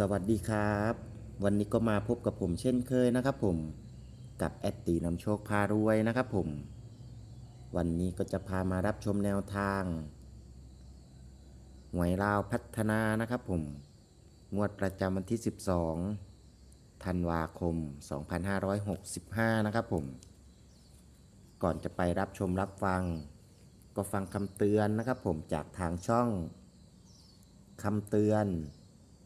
สวัสดีครับ วันนี้ก็มาพบกับผมเช่นเคยนะครับผมกับแอดตีนำโชคพารวยนะครับผม วันนี้ก็จะพามารับชมแนวทางหวยลาวพัฒนานะครับผม งวดประจำวันที่ 12ธันวาคม 2565 นะครับผม ก่อนจะไปรับชมรับฟัง ก็ฟังคำเตือนนะครับผมจากทางช่องคำเตือน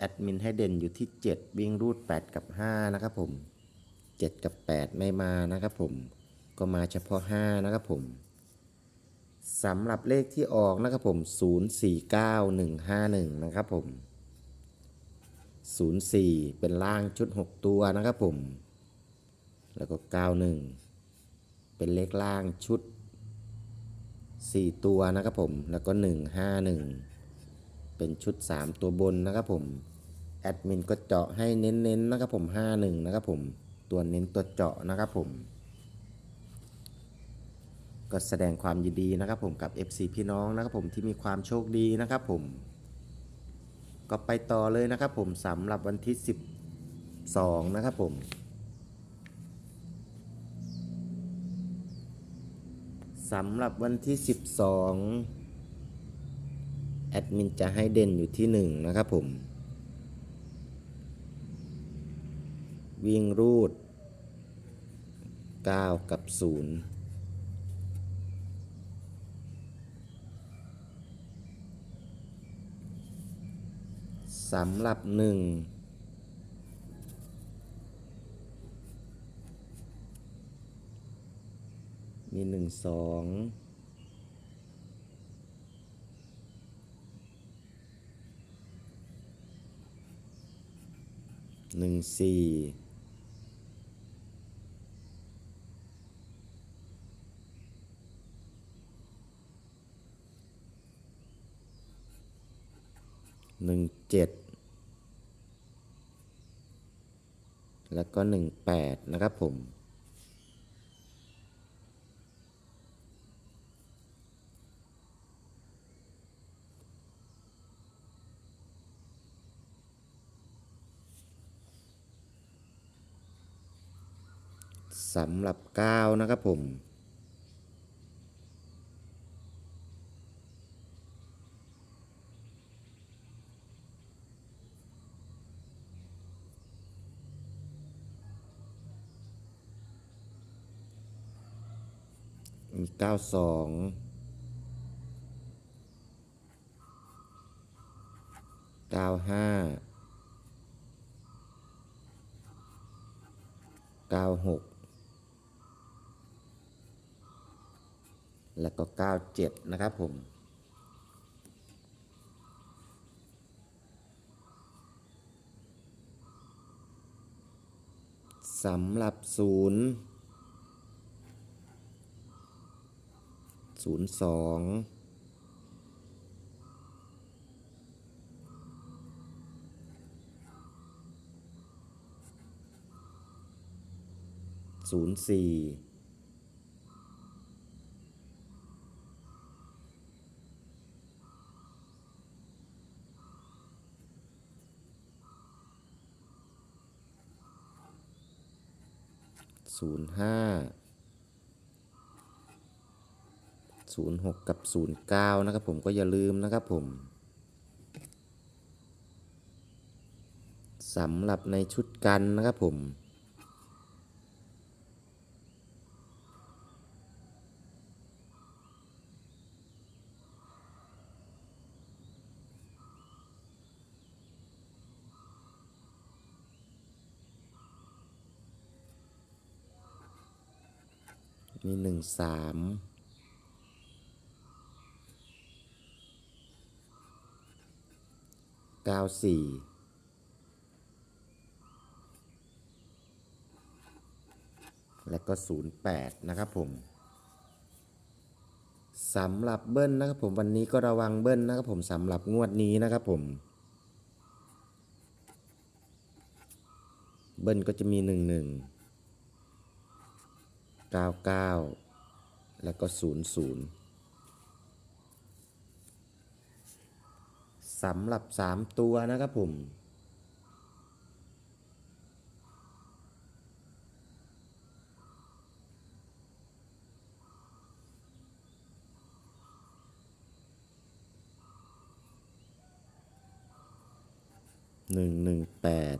แอดมินให้เด่นอยู่ที่ 7 วิ่งรูด 8 กับ 5 นะครับผม 7 กับ 8 ไม่มานะครับผม ก็มาเฉพาะ 5 นะครับผมสำหรับเลขที่ออกนะครับผม 049151 นะครับผม 04 เป็นล่างชุด 6 ตัวนะครับผม แล้วก็ 91 เป็นเลขล่างชุด 4 ตัวนะครับผม แล้วก็ 151 เป็นชุด 3 ตัวบนนะครับผมแอดมินก็เจาะให้เน้นๆนะครับผม51นะครับผมตัวเน้นตัวเจาะนะครับผมก็แสดงความยินดีนะครับผมกับ FC พี่น้องนะครับผมที่มีความโชคดีนะครับผม ก็ไปต่อเลยนะครับผมสำหรับวันที่ 12 นะครับผมสำหรับวันที่ 12 แอดมินจะให้เด่นอยู่ที่ 1 นะครับผม วิ่งรูด 9 กับ 0สำหรับ1มี1 2 หนึ่งสี่หนึ่งเจ็ดแล้วก็หนึ่งแปดนะครับผม สำหรับก้าวนะครับผม มีเก้าสองเก้าห้าเก้าหก แล้วก็ 97 นะครับผม สำหรับศูนย์ ศูนย์ห้าศูนย์หกกับศูนย์เก้านะครับผมก็อย่าลืมนะครับผมสำหรับในชุดกันนะครับผม มีหนึ่งสามเก้าสี่และก็ศูนย์แปดนะครับผมสำหรับเบิ้ลนะครับผมวันนี้ก็ระวังเบิ้ลนะครับผมสำหรับงวดนี้นะครับผม เบิ้ลก็จะมีหนึ่งหนึ่ง 99 แล้วก็ 00สำหรับ 3 ตัวนะครับผมหนึ่งหนึ่งแปด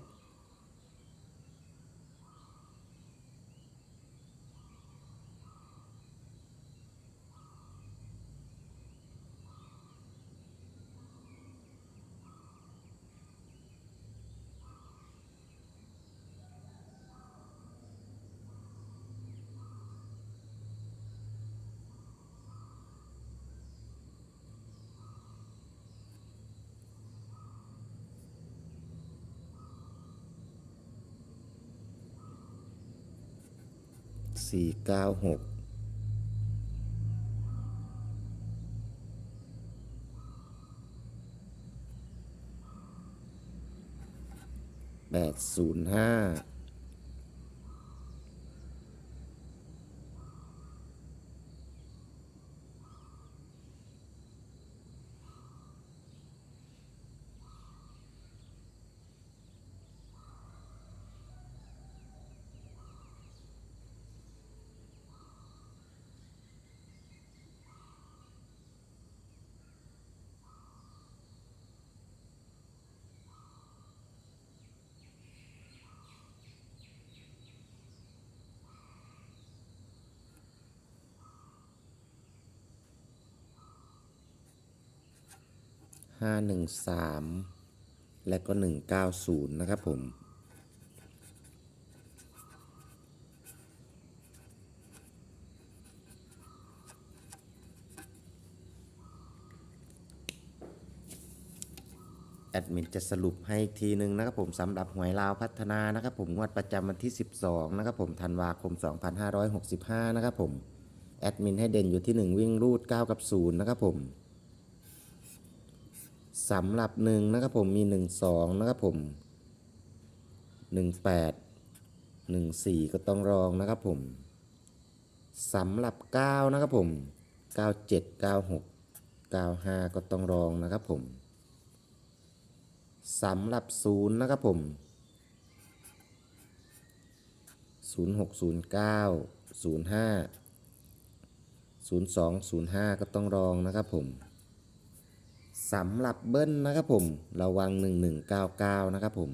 สี่เก้าหกแปดศูนย์ห้า ห้าหนึ่งสามและก็หนึ่งเก้าศูนย์นะครับผม แอดมินจะสรุปให้อีกทีหนึ่งนะครับผมสำหรับหวยลาวพัฒนานะครับผม งวดประจำวันที่ 12 นะครับผมธันวาคม 2565 นะครับผม แอดมินให้เด่นอยู่ที่ 1 วิ่งรูด 9 กับ 0 นะครับผม สำหรับหนึ่งนะครับผมมีหนึ่งสองนะครับผมหนึ่งแปดหนึ่งสี่ก็ต้องรองนะครับผมสำหรับเก้านะครับผมเก้าเจ็ดเก้าหกเก้าห้าก็ต้องรองนะครับผมสำหรับศูนย์นะครับผมศูนย์หกศูนย์เก้าศูนย์ห้าศูนย์สองศูนย์ห้าก็ต้องรองนะครับผม สำหรับเบิ้ลนะครับผมระวัง 1199 นะครับผม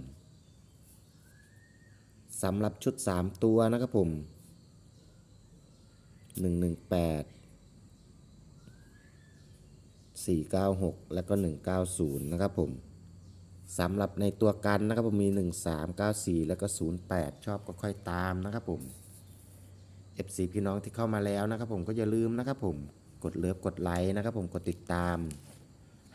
สำหรับชุด 3 ตัวนะครับผม 118 496 แล้วก็ 190 นะครับผมสำหรับในตัวกันนะครับผมมี 1394 แล้วก็ 08 ชอบก็ค่อยตามนะครับผม FC พี่น้องที่เข้ามาแล้วนะครับผมก็อย่าลืมนะครับผมกดเลิฟกดไลค์นะครับผมกดติดตาม